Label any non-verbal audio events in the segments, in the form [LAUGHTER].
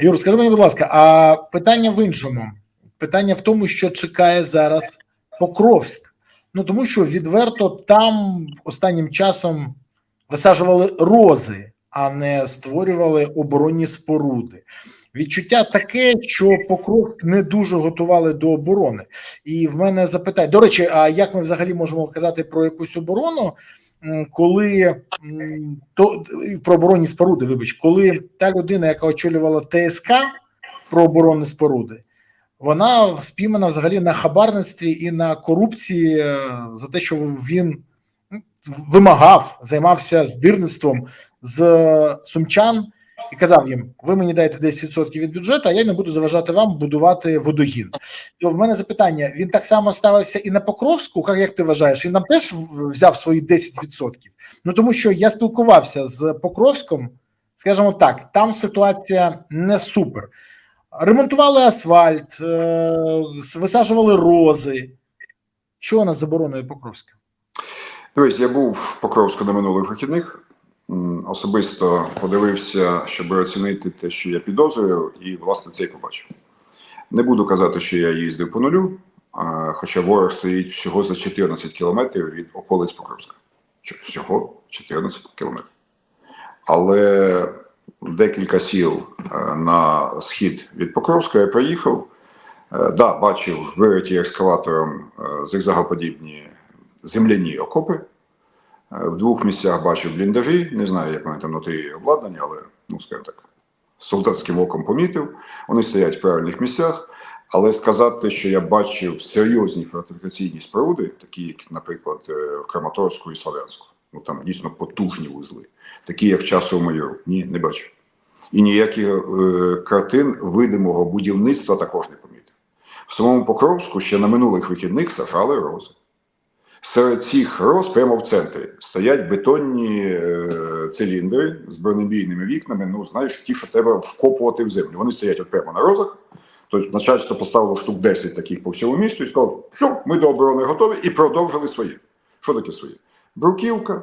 Юр, скажи мені, будь ласка, а питання в іншому. Питання в тому, що чекає зараз Покровськ. Ну тому що відверто там останнім часом висаджували рози, а не створювали оборонні споруди. Відчуття таке, що Покровськ не дуже готували до оборони. І в мене запитання: до речі, а як ми взагалі можемо казати про якусь оборону, коли то про оборонні споруди, вибач, коли та людина, яка очолювала ТСК про оборонні споруди, вона спіймана взагалі на хабарництві і на корупції е, за те, що він вимагав, займався здирництвом з е, сумчан і казав їм: ви мені даєте 10% від бюджету, а я не буду заважати вам будувати водогін. То в мене запитання: він так само ставився і на Покровську, як, ти вважаєш, він нам теж взяв свої 10%? Ну тому що я спілкувався з Покровськом, скажімо так, там ситуація не супер. Ремонтували асфальт, е, висаджували рози. Що у нас з забороною Покровська? Дивись, я був в Покровську на минулих вихідних. Особисто подивився, щоб оцінити те, що я підозрюю, і власне це і побачив. Не буду казати, що я їздив по нулю, хоча ворог стоїть всього за 14 кілометрів від околиць Покровська. Всього 14 кілометрів. Але декілька сіл е, на схід від Покровська я проїхав. Е, Да, бачив вириті екскаватором е, зигзагоподібні земляні окопи. Е, В двох місцях бачив бліндажі. Не знаю, як вони там внутрі обладнані, але, ну, скажімо так, солдатським оком помітив. Вони стоять в правильних місцях. Але сказати, що я бачив серйозні фортифікаційні споруди, такі, як, наприклад, е, в Краматорську і Славянську, ну там дійсно потужні вузли, такі як в часу майору, ні, не бачив. І ніяких е, картин видимого будівництва також не помітив. В самому Покровську ще на минулих вихідних сажали рози. Серед цих роз прямо в центрі стоять бетонні е, циліндри з бронебійними вікнами. Ну, знаєш, ті, що треба вкопувати в землю. Вони стоять от прямо на розах. Тобто начальство поставило штук 10 таких по всьому місту і сказало, що ми до оборони готові, і продовжили своє. Що таке своє? Бруківка,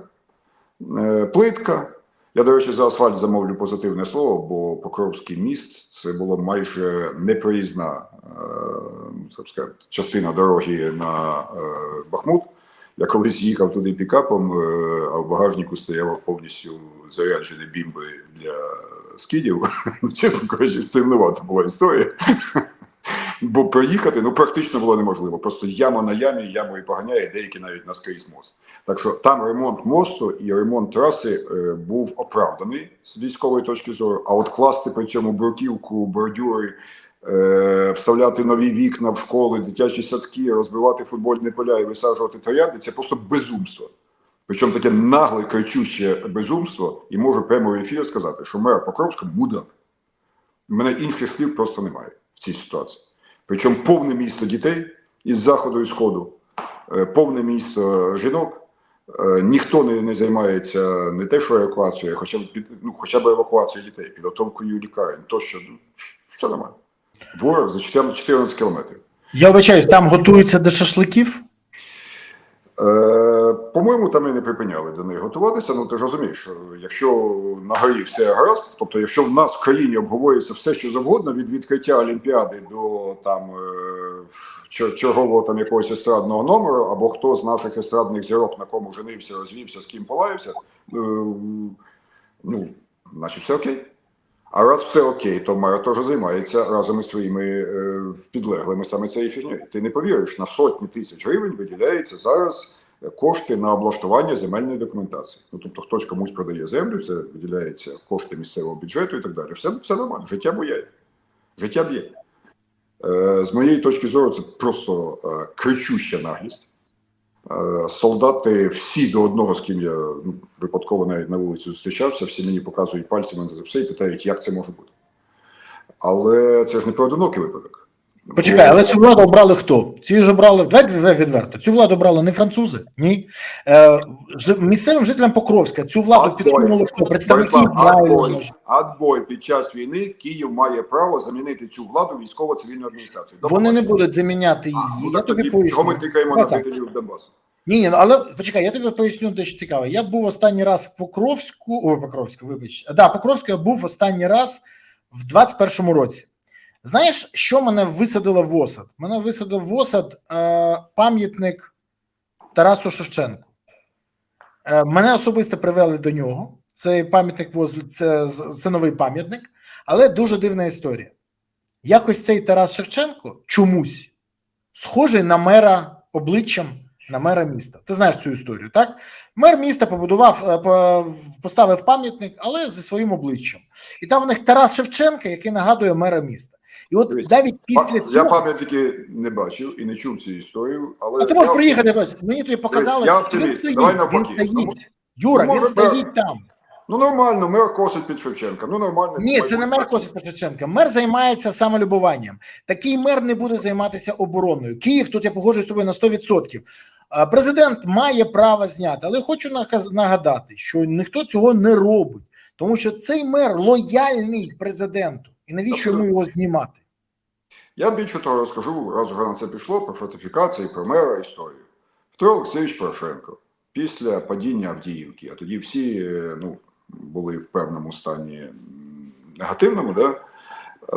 е, плитка. Я, до речі, за асфальт замовлю позитивне слово, бо Покровський міст це було майже непроїзна е, сказати, частина дороги на Бахмут. Я колись їхав туди пікапом, е, а в багажнику стояло повністю заряджені бімби для скидів. [LAUGHS] Ну, чесно кажучи, стримнувата була історія. [LAUGHS] Бо проїхати ну, практично було неможливо. Просто яма на ямі, ямою поганяє, деякі навіть наскрізь мост. Так що там ремонт мосту і ремонт траси е, був оправданий з військової точки зору. А от класти при цьому бруківку, бордюри, вставляти нові вікна в школи, дитячі садки, розбивати футбольні поля і висаджувати троянди це просто безумство. Причому таке нагле, кричуще безумство, і можу прямо в ефір сказати, що мер Покровська мудак. У мене інших слів просто немає в цій ситуації. Причому повне місто дітей із заходу і сходу, е, повне місто жінок. Е, Ніхто не, не займається не те, що евакуацією, хоча ну, хоча б евакуацією дітей, підготовкою лікарень, тощо все нормально. Ворог за 14 14 кілометрів. Я вибачаюсь, там готуються до шашликів. Е, по-моєму, там і не припиняли до неї готуватися. Ну ти ж розумієш, що якщо на горі все гаразд, тобто, якщо в нас в країні обговорюється все, що завгодно, від відкриття Олімпіади до там е, чергового там якогось естрадного номеру, або хто з наших естрадних зірок на кому женився, розвівся, з ким полаявся, е, ну, значить, все окей. А раз все окей, то мер теж займається разом із своїми е, підлеглими саме цією фігньою. Ти не повіриш, на сотні тисяч гривень виділяється зараз е, кошти на облаштування земельної документації. Ну тобто, хтось комусь продає землю, це виділяється кошти місцевого бюджету і так далі. Все, все нормально, життя бояє. Життя б'є. Е, з моєї точки зору, це просто е, кричуща наглість. Е, Солдати всі до одного, з ким я ну, випадково навіть на вулиці зустрічався, всі мені показують пальцями на все і питають, як це може бути. Але це ж не поодинокий випадок. Почекай, але цю владу обрали хто? Ці ж обрали давайте відверто. Цю владу обрали не французи, ні. Е, ж- місцевим жителям Покровська цю владу підсунули хто? Представники Ізраїлю. Адбой, під час війни Київ має право замінити цю владу військово-цивільну адміністрацію. Вони не будуть заміняти А, її. ну, Я тобі Чого ми тикаємо на жителів Донбасу? Ні, ні, ну, але почекай, я тобі поясню дещо цікаве. Я був останній раз в Покровську, ой, Покровську, вибач. Да, Покровську я був останній раз в 21-му році. Знаєш, що мене висадило в осад? Мене висадив в осад е, пам'ятник Тарасу Шевченку. Е, мене особисто привели до нього. Цей пам'ятник це, це новий пам'ятник, але дуже дивна історія. Якось цей Тарас Шевченко чомусь схожий на мера обличчям на мера міста. Ти знаєш цю історію, так? Мер міста побудував, е, поставив пам'ятник, але зі своїм обличчям. І там у них Тарас Шевченко, який нагадує мера міста. І от Дивись, навіть після Я цього. пам'ятники не бачив і не чув цю історію, але А ти можеш я- приїхати, мені тобі показали, Я він стоїть, Давай він стоїть. Ну, Юра, ну, він може, стоїть там. Ну нормально, мер косить під Шевченка. Ну нормально. Ні, це не мер Косить Шевченка. Мер займається самолюбуванням. Такий мер не буде займатися обороною. Київ, тут я погоджуюсь з тобою на 100%. Президент має право зняти, але хочу нагадати, що ніхто цього не робить, тому що цей мер лояльний президенту. І навіщо йому його знімати? Я більше того розкажу, раз вже на це пішло, про фортифікації, про мера історію. Петро Олексійович Порошенко після падіння Авдіївки, а тоді всі е, ну, були в певному стані негативному, да,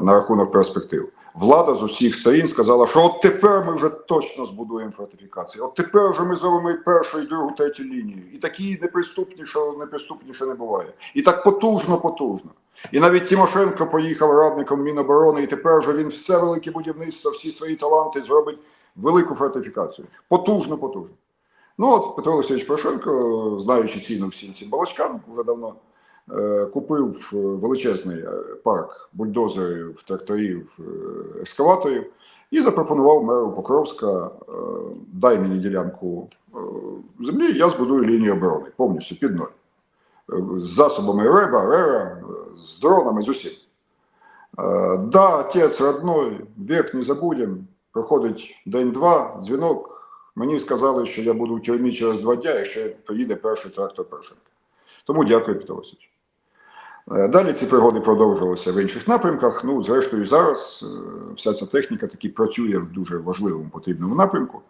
на рахунок перспектив. Влада з усіх сторін сказала, що от тепер ми вже точно збудуємо фортифікації. От тепер вже ми зробимо першу, і другу, третю лінію. І такі неприступні, неприступніше не буває. І так потужно, потужно. І навіть Тимошенко поїхав радником Міноборони, і тепер вже він все велике будівництво, всі свої таланти зробить велику фортифікацію. Потужно, потужно. Ну от Петро Олексійович Порошенко, знаючи ціну всім цим балачкам, вже давно купив е, величезний е, парк бульдозерів, тракторів, е, екскаваторів і запропонував меру Покровська: е, дай мені ділянку е, землі, я збудую лінію оборони повністю під ноль. Е, З засобами РЕБа, РЕРа, е, з дронами, з усім. Е, Да, отець родной, век не забудем. Проходить день-два, дзвінок. Мені сказали, що я буду в тюрмі через два дня, якщо приїде перший трактор Порошенка. Тому дякую, Петро Васильович. Е, Далі ці пригоди продовжувалися в інших напрямках. Ну, зрештою, зараз е, вся ця техніка таки працює в дуже важливому потрібному напрямку.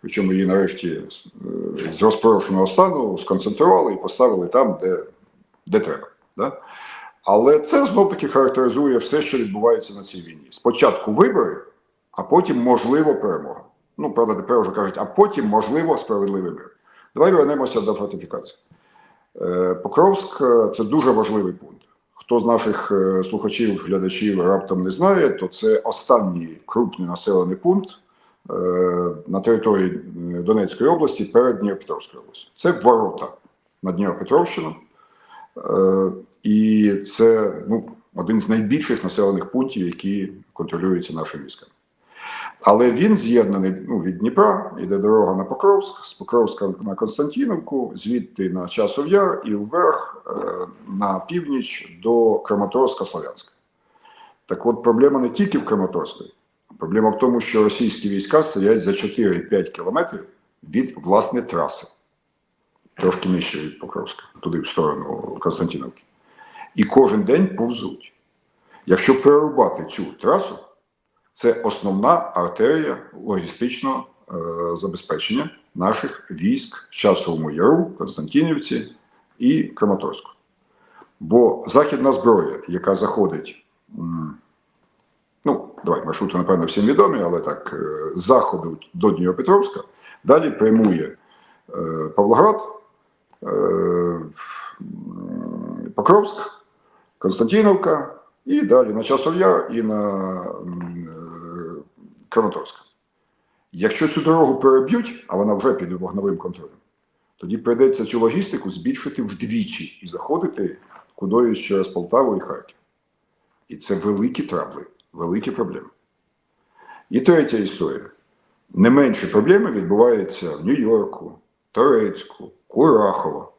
Причому її нарешті е, з розпорошеного стану сконцентрували і поставили там, де, де треба. Да? Але це знов таки характеризує все, що відбувається на цій війні. Спочатку вибори, а потім можливо перемога. Ну, правда, тепер вже кажуть, а потім можливо справедливий мир. Давай вернемося до фортифікації. Покровськ це дуже важливий пункт. Хто з наших е, слухачів, глядачів раптом не знає, то це останній крупний населений пункт е, на території е, Донецької області перед Дніпропетровською областю. Це ворота на Дніпропетровщину. І це ну, один з найбільших населених пунктів, які контролюються нашими військами. Але він з'єднаний ну, від Дніпра, йде дорога на Покровськ, з Покровська на Константинівку, звідти на Часов Яр і вверх е, на північ до Краматорська Слов'янська. Так от проблема не тільки в Краматорську. Проблема в тому, що російські війська стоять за 4-5 кілометрів від власне траси, трошки нижче від Покровська, туди в сторону Константинівки. І кожен день повзуть. Якщо перерубати цю трасу, це основна артерія логістичного е, забезпечення наших військ в Часовому Яру, Константинівці і Краматорську. Бо західна зброя, яка заходить, ну, давай, маршрути, напевно, всім відомі, але так, е, з заходу до Дніпропетровська, далі прямує е, Павлоград, е, Покровськ, Константиновка і далі на Часов Яр і на Краматорськ. Якщо цю дорогу переб'ють, а вона вже під вогновим контролем, тоді прийдеться цю логістику збільшити вдвічі і заходити кудись через Полтаву і Харків. І це великі трабли, великі проблеми. І третя історія. Не менші проблеми відбуваються в Нью-Йорку, Торецьку, Курахово.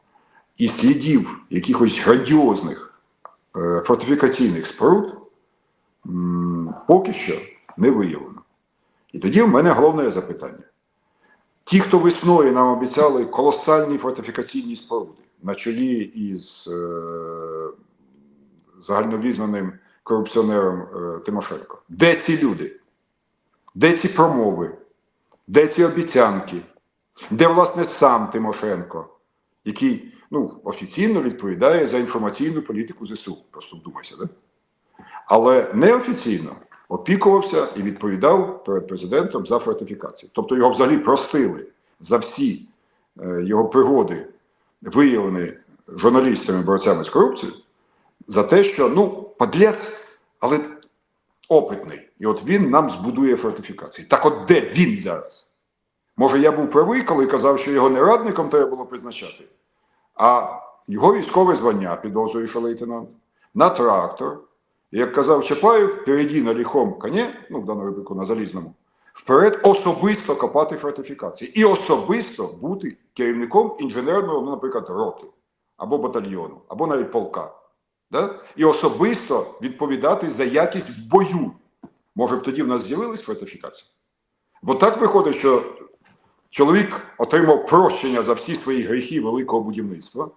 І слідів якихось грандіозних е, фортифікаційних споруд поки що не виявлено. І тоді в мене головне запитання. Ті, хто весною нам обіцяли колосальні фортифікаційні споруди на чолі із е, загальновізнаним корупціонером е, Тимошенко, де ці люди? Де ці промови? Де ці обіцянки? Де, власне, сам Тимошенко, який ну, офіційно відповідає за інформаційну політику ЗСУ? Просто вдумайся, да? але неофіційно опікувався і відповідав перед президентом за фортифікації. Тобто його взагалі простили за всі е, його пригоди, виявлені журналістами борцями з корупцією, за те, що ну, подлець, але опитний. І от він нам збудує фортифікації. Так от де він зараз? Може, я був правий, коли казав, що його не радником треба було призначати, а його військове звання, підозрюю, що лейтенант, на трактор. Як казав Чапаєв, впереді на ліхом коні, ну в даному випадку на залізному, вперед особисто копати фортифікації і особисто бути керівником інженерного, ну, наприклад, роти або батальйону, або навіть полка. Да? І особисто відповідати за якість бою. Може б тоді в нас з'явились фортифікації? Бо так виходить, що чоловік отримав прощення за всі свої гріхи великого будівництва.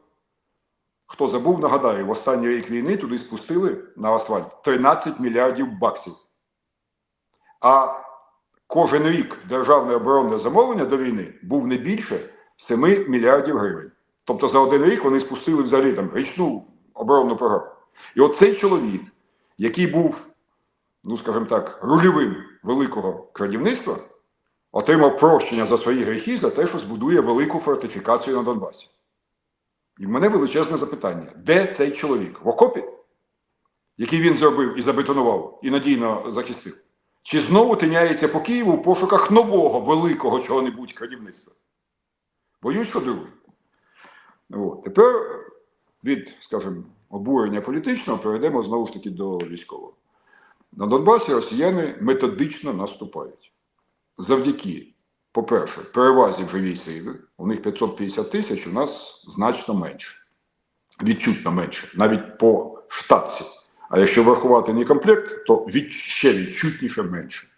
Хто забув, нагадаю, в останній рік війни туди спустили на асфальт 13 мільярдів баксів. А кожен рік державне оборонне замовлення до війни був не більше 7 мільярдів гривень. Тобто за один рік вони спустили взагалі там річну оборонну програму. І оцей чоловік, який був, ну скажімо так, рульовим великого крадівництва, отримав прощення за свої гріхи за те, що збудує велику фортифікацію на Донбасі. І в мене величезне запитання: де цей чоловік? В окопі, який він зробив і забетонував, і надійно захистив? Чи знову тиняється по Києву в пошуках нового великого чого-небудь крадівництва? Боюсь, що другий. От. Тепер від, скажімо, обурення політичного перейдемо знову ж таки до військового. На Донбасі росіяни методично наступають. Завдяки, по-перше, перевазі в живій сили, у них 550 тисяч, у нас значно менше. Відчутно менше, навіть по штатці. А якщо врахувати некомплект, то від, ще відчутніше менше.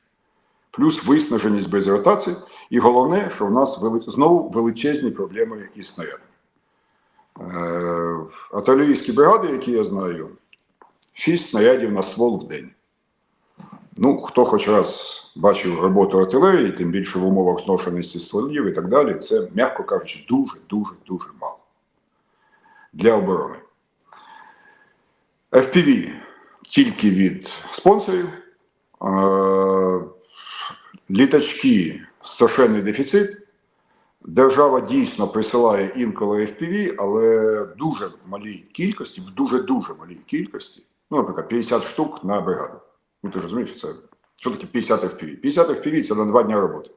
Плюс виснаженість без ротації. І головне, що в нас вели... знову величезні проблеми із снарядами. Е, артилерійські бригади, які я знаю, 6 снарядів на ствол в день. Ну, хто хоч раз бачив роботу артилерії, тим більше в умовах зношеності стволів і так далі, це, м'яко кажучи, дуже-дуже дуже мало для оборони. FPV тільки від спонсорів. Літачки страшенний дефіцит. Держава дійсно присилає інколи FPV, але дуже малій кількості, в дуже-дуже малій кількості. Ну, наприклад, 50 штук на бригаду. Ну, ти ж розумієш, це що таке 50 FPV? 50 FPV це на два дні роботи.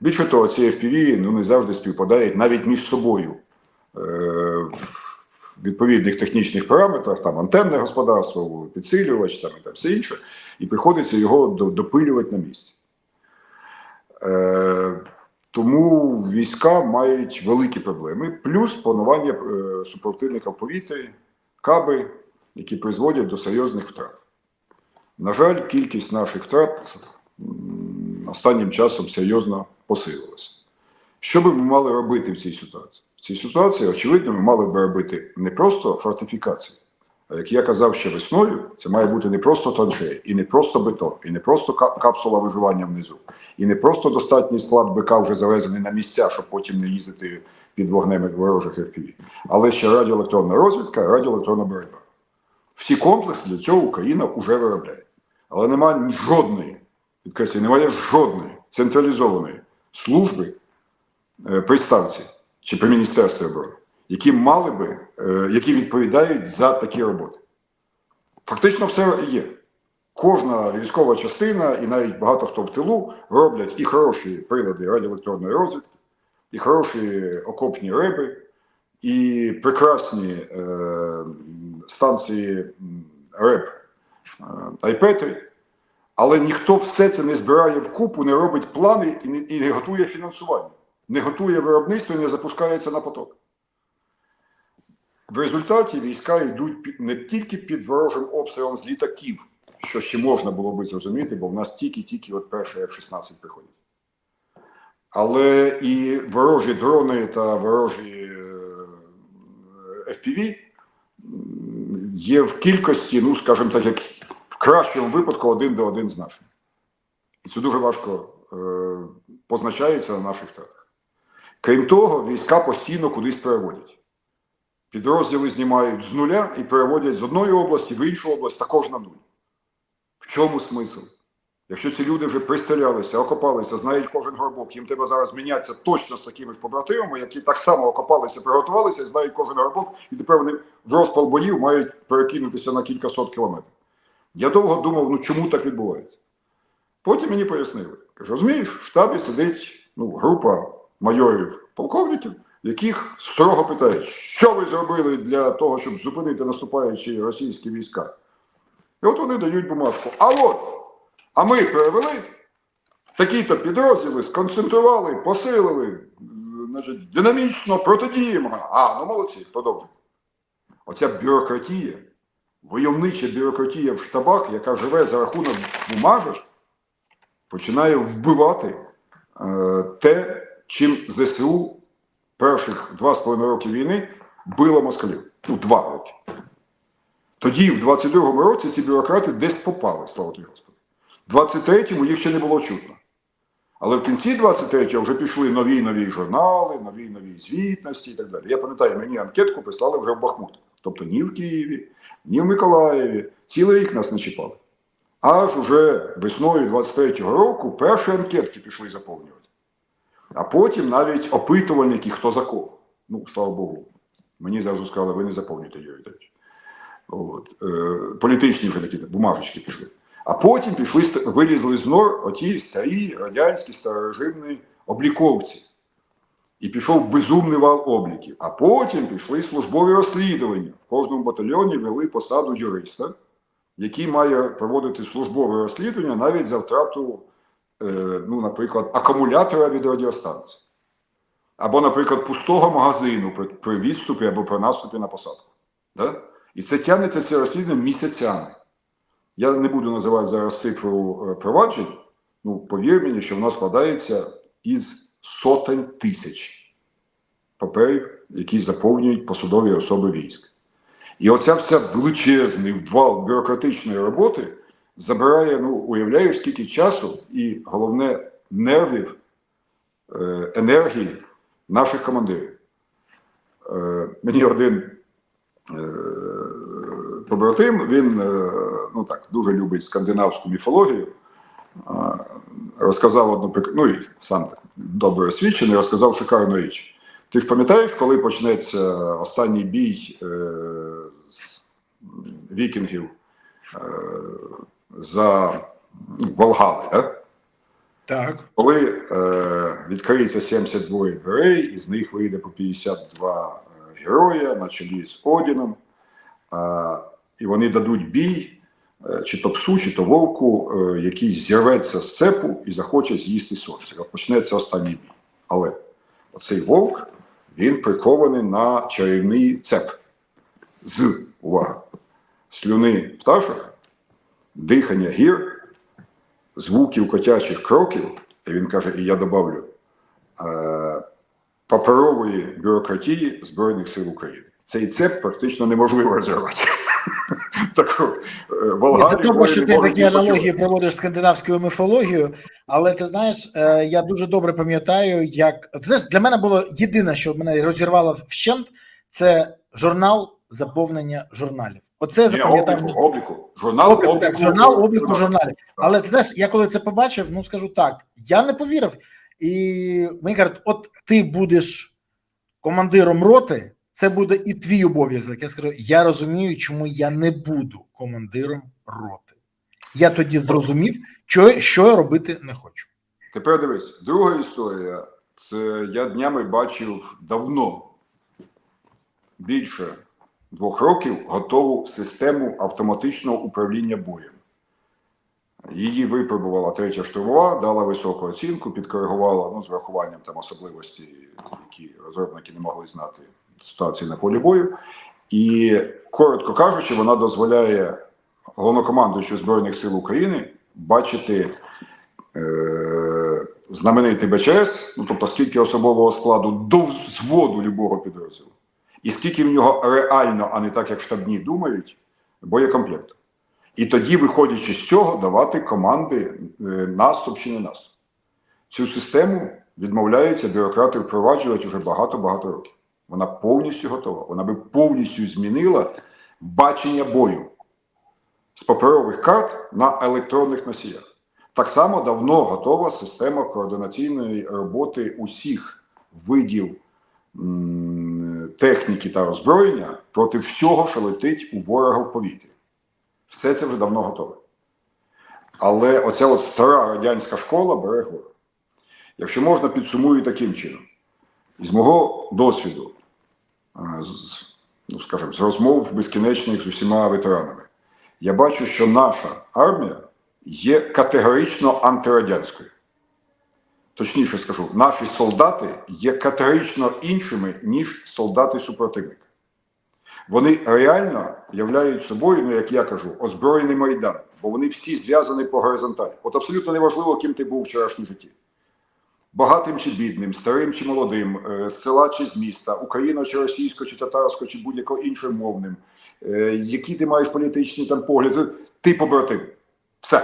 Більше того, ці FPV ну, не завжди співпадають навіть між собою е, в відповідних технічних параметрах, там антенне господарство, підсилювач там, і там все інше, і приходиться його допилювати на місці. Е, тому війська мають великі проблеми, плюс планування е, супротивника в повітрі, каби, які призводять до серйозних втрат. На жаль, кількість наших втрат останнім часом серйозно посилилася. Що би ми мали робити в цій ситуації? В цій ситуації, очевидно, ми мали би робити не просто фортифікації, а як я казав ще весною, це має бути не просто траншеї, і не просто бетон, і не просто капсула виживання внизу, і не просто достатній склад БК вже завезений на місця, щоб потім не їздити під вогнем ворожих FPV, але ще радіоелектронна розвідка, радіоелектронна боротьба. Всі комплекси для цього Україна вже виробляє. Але немає жодної, підкреслюю, немає жодної централізованої служби е, при ставці чи при Міністерстві оборони, які мали би, е, які відповідають за такі роботи. Фактично все є. Кожна військова частина і навіть багато хто в тилу роблять і хороші прилади радіоелектронної розвідки, і хороші окопні реби, і прекрасні е, станції е, айпети, але ніхто все це не збирає вкупу, не робить плани і не, і не готує фінансування, не готує виробництво і не запускається на поток. В результаті війська йдуть не тільки під ворожим обстрілом з літаків, що ще можна було би зрозуміти, бо в нас тільки-тільки от перший F-16 приходять. Але і ворожі дрони та ворожі е, FPV є в кількості, ну, скажімо так, як кращому випадку один до один з нашим. І це дуже важко е, позначається на наших втратах. Крім того, війська постійно кудись переводять. підрозділи знімають з нуля і переводять з одної області в іншу область також на нуль. В чому смисл? Якщо ці люди вже пристрілялися, окопалися, знають кожен горбок, їм треба зараз мінятися точно з такими ж побратимами, які так само окопалися, приготувалися, знають кожен горбок, і тепер вони в розпал боїв мають перекинутися на кількасот кілометрів. Я довго думав, ну чому так відбувається? Потім мені пояснили. Кажу, розумієш, в штабі сидить ну, група майорів, полковників, яких строго питають, що ви зробили для того, щоб зупинити наступаючі російські війська. І от вони дають бумажку. А от, а ми перевели такі-то підрозділи, сконцентрували, посилили, значить, динамічно протидіємо. А, ну молодці, продовжуйте. Оця бюрократія, войовнича бюрократія в штабах, яка живе за рахунок бумажок, починає вбивати е, те, чим ЗСУ перших два з половиною роки війни било москалів. Ну, два роки. Тоді, в 22-му році, ці бюрократи десь попали, слава тобі Господи. В 23-му їх ще не було чутно. Але в кінці 23-го вже пішли нові нові журнали, нові нові звітності і так далі. Я пам'ятаю, мені анкетку прислали вже в Бахмут. Тобто ні в Києві, ні в Миколаєві. Цілий рік нас не чіпали. Аж уже весною 23-го року перші анкетки пішли заповнювати. А потім навіть опитувальники, хто за кого. Ну, слава Богу, мені зразу сказали, ви не заповнюєте, Юрій. Е, політичні вже такі бумажечки пішли. А потім пішли, вилізли з нор оті старі радянські старорежимні обліковці. І пішов безумний вал обліків. А потім пішли службові розслідування. В кожному батальйоні вели посаду юриста, який має проводити службове розслідування навіть за втрату, е, ну, наприклад, акумулятора від радіостанції. Або, наприклад, пустого магазину при, при відступі або при наступі на посадку. Да? І це тягнеться це розслідування місяцями. Я не буду називати зараз цифру е, проваджень. Ну, повір мені, що воно складається із сотень тисяч паперів, які заповнюють посадові особи військ. І оця вся величезний вал бюрократичної роботи забирає, ну, уявляєш, скільки часу і головне нервів, е, енергії наших командирів. Е, мені один е, побратим, він ну так, дуже любить скандинавську міфологію. Розказав одну ну і сам так добре освічений, розказав шикарну річ. Ти ж пам'ятаєш, коли почнеться останній бій е, з вікінгів е, за ну, Волгали, да? Так. коли е, відкриється 72 дверей, із них вийде по 52 героя на чолі з Одіном, е, і вони дадуть бій, е, чи то псу, чи то вовку, е, який зірветься з цепу і захоче з'їсти сонце. Почнеться останній бій. Але оцей вовк він прикований на чарівний цеп з увага, слюни пташок, дихання гір звуків котячих кроків, і він каже, і я добавлю, е, паперової бюрократії Збройних сил України. Цей цеп практично неможливо розірвати. [LAUGHS] Так, от, е, Це добре, що ти такі аналогії проводиш з скандинавською міфологією, але ти знаєш, е, я дуже добре пам'ятаю, як знаєш, для мене було єдине, що мене розірвало вщент, це журнал заповнення журналів. Оце запам'ятав. обліку, обліку. Журнал Обліку, обліку, так, журнал обліку журнал. журналів. Але ти знаєш, я коли це побачив, ну скажу так, я не повірив. І мені кажуть, от ти будеш командиром роти, це буде і твій обов'язок. Я скажу, я розумію, чому я не буду командиром роти. Я тоді зрозумів, що, що я робити не хочу. Тепер дивись, друга історія. Це я днями бачив давно, більше двох років, готову систему автоматичного управління боєм. Її випробувала третя штурмова, дала високу оцінку, підкоригувала ну, з врахуванням там особливості, які розробники не могли знати ситуації на полі бою. І, коротко кажучи, вона дозволяє головнокомандуючу Збройних сил України бачити е, знаменитий БЧС, ну тобто скільки особового складу до взводу любого підрозділу, і скільки в нього реально, а не так як штабні думають, боєкомплекту. І тоді, виходячи з цього, давати команди е, наступ чи не наступ. Цю систему відмовляються бюрократи впроваджувати вже багато-багато років. Вона повністю готова. Вона би повністю змінила бачення бою з паперових карт на електронних носіях. Так само давно готова система координаційної роботи усіх видів техніки та озброєння проти всього, що летить у ворога в повітрі. Все це вже давно готове. Але оця от стара радянська школа бере гору. Якщо можна, підсумую таким чином. Із мого досвіду, ну, скажімо, з розмов безкінечних з усіма ветеранами, я бачу, що наша армія є категорично антирадянською. Точніше скажу, наші солдати є категорично іншими, ніж солдати супротивника. Вони реально являють собою, ну як я кажу, озброєний майдан, бо вони всі зв'язані по горизонталі. От абсолютно неважливо, ким ти був вчорашній житті. Багатим чи бідним, старим чи молодим, е, з села чи з міста, україно чи російсько, чи татарсько, чи будь-якого іншим мовним, е, які ти маєш політичні там погляди, ти побратим. Все.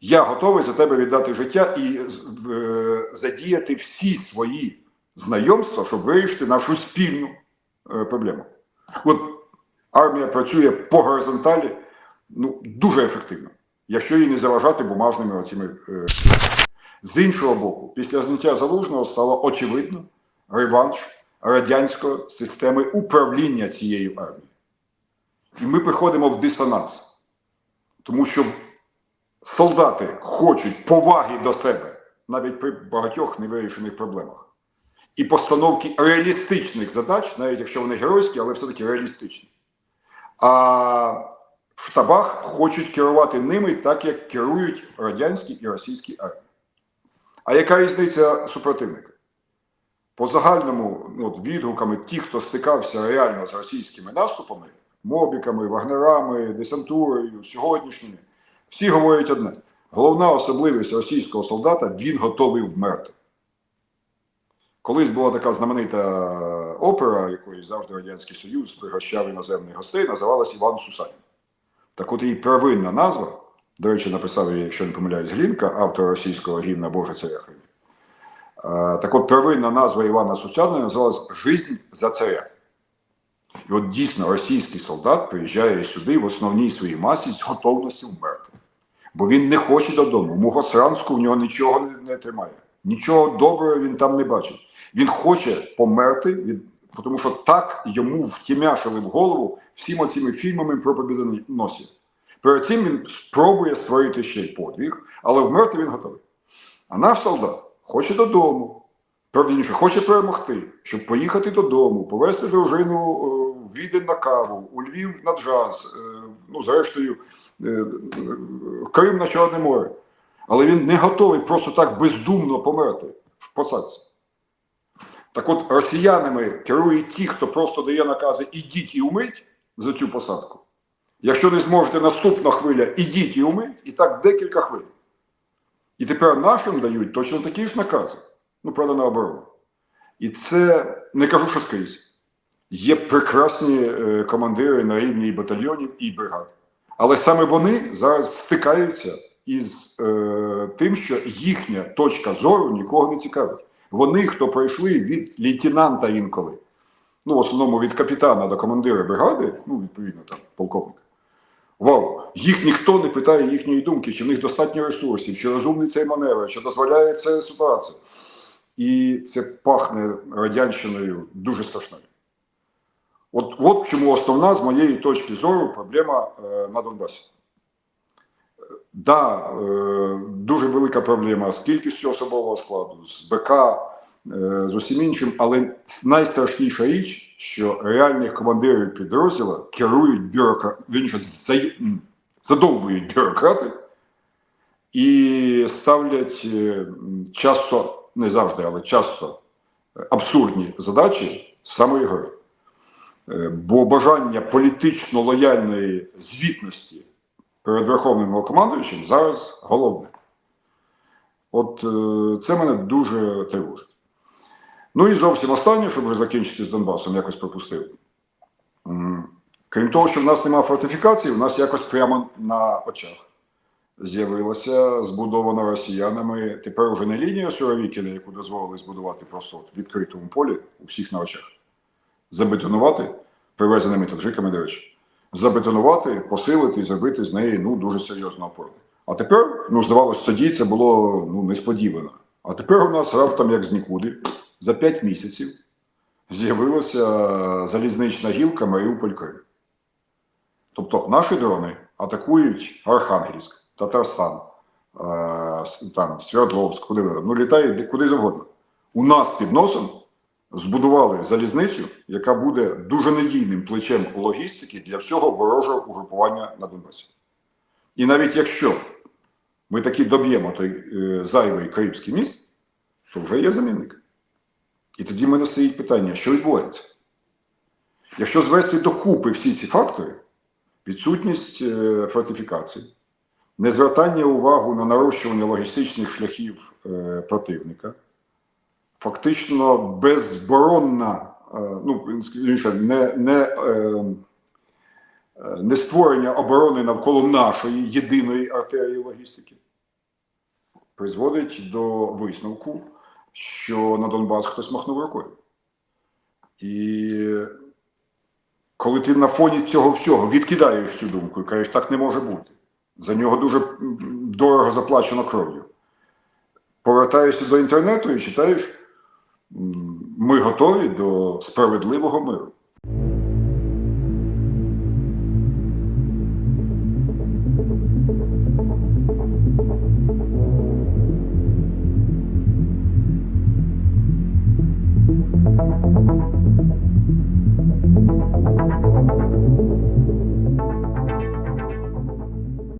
Я готовий за тебе віддати життя і е, задіяти всі свої знайомства, щоб вирішити нашу спільну проблему. От армія працює по горизонталі ну, дуже ефективно, якщо їй не заважати бумажними оціми. З іншого боку, після зняття залужного стало очевидно реванш радянської системи управління цією армією. І ми приходимо в дисонанс, тому що солдати хочуть поваги до себе навіть при багатьох невирішених проблемах. І постановки реалістичних задач, навіть якщо вони геройські, але все-таки реалістичні. А в штабах хочуть керувати ними так, як керують радянські і російські армії. А яка різниця супротивника? По загальному ну, от, відгуками ті, хто стикався реально з російськими наступами, мобіками, вагнерами, десантурою, сьогоднішніми, всі говорять одне: головна особливість російського солдата він готовий вмерти. Колись була така знаменита опера, якої завжди Радянський Союз пригощав іноземних гостей, називалась Іван Сусанін. Так от її первинна назва, до речі, написав якщо не помиляюсь, Глінка, автор російського гімна Боже царя Хрині. Е, Так от первинна назва Івана Сусанина називалась Жизнь за царя. І от дійсно російський солдат приїжджає сюди в основній своїй масі з готовністю вмерти. Бо він не хоче додому. В Мугосранську в нього нічого не, не тримає. Нічого доброго він там не бачить. Він хоче померти, від, тому що так йому втімяшили в голову всіма цими фільмами про побідоносів. Перед цим він спробує створити ще й подвиг, але вмерти він готовий. А наш солдат хоче додому, правдіше, хоче перемогти, щоб поїхати додому, повезти дружину е, в Відень на каву, у Львів на джаз, е, ну, зрештою, е, е, Крим на Чорне море. Але він не готовий просто так бездумно померти в посадці. Так от росіянами керують ті, хто просто дає накази ідіть і умить за цю посадку. Якщо не зможете наступна хвиля, ідіть і умить, і так декілька хвиль. І тепер нашим дають точно такі ж накази. Ну, правда, на оборону. І це не кажу, що скрізь. Є прекрасні е, командири на рівні і батальйонів і бригад. Але саме вони зараз стикаються із е, тим, що їхня точка зору нікого не цікавить. Вони, хто пройшли від лейтенанта інколи, ну, в основному від капітана до командира бригади, ну, відповідно, там, полковника. Вау, їх ніхто не питає їхньої думки, чи в них достатньо ресурсів, чи розумний цей маневр, чи дозволяє це ситуація. І це пахне радянщиною дуже страшною. От, от чому основна, з моєї точки зору, проблема е, на Донбасі. Да, е, дуже велика проблема з кількістю особового складу, з БК, е, з усім іншим, але найстрашніша річ, що реальних командирів підрозділу керують бюрократи, він же задовбують бюрократи і ставлять е, часто, не завжди, але часто е, абсурдні задачі з самої гори. Е, Бо бажання політично лояльної звітності перед Верховним Головнокомандуючим зараз головне. От це мене дуже тривожить. Ну і зовсім останнє, щоб вже закінчити з Донбасом, якось пропустив. Крім того, що в нас немає фортифікацій, у нас якось прямо на очах з'явилася збудована росіянами тепер уже не лінія Суровікіна, яку дозволили збудувати просто в відкритому полі у всіх на очах, забетонувати, привезеними таджиками, до речі, забетонувати, посилити і зробити з неї ну, дуже серйозну опору. А тепер, ну, здавалося, тоді це було ну, несподівано. А тепер у нас раптом, як з нікуди, за 5 місяців з'явилася залізнична гілка Маріуполь Крим. Тобто наші дрони атакують Архангельськ, Татарстан, е, там, Свердловськ, куди ви, ну літає куди завгодно. У нас під носом збудували залізницю, яка буде дуже надійним плечем логістики для всього ворожого угрупування на Донбасі. І навіть якщо ми таки доб'ємо той е, зайвий Карибський міст, то вже є замінник. І тоді в мене стоїть питання, що відбувається? Якщо звести докупи всі ці фактори, відсутність е, фортифікацій, незвертання увагу на нарощування логістичних шляхів е, противника, фактично безборонна, е, ну, не, не, е, е, не створення оборони навколо нашої єдиної артерії логістики, призводить до висновку, що на Донбас хтось махнув рукою. І коли ти на фоні цього всього відкидаєш цю думку і кажеш, так не може бути. За нього дуже дорого заплачено кров'ю. Повертаєшся до інтернету і читаєш, ми готові до справедливого миру.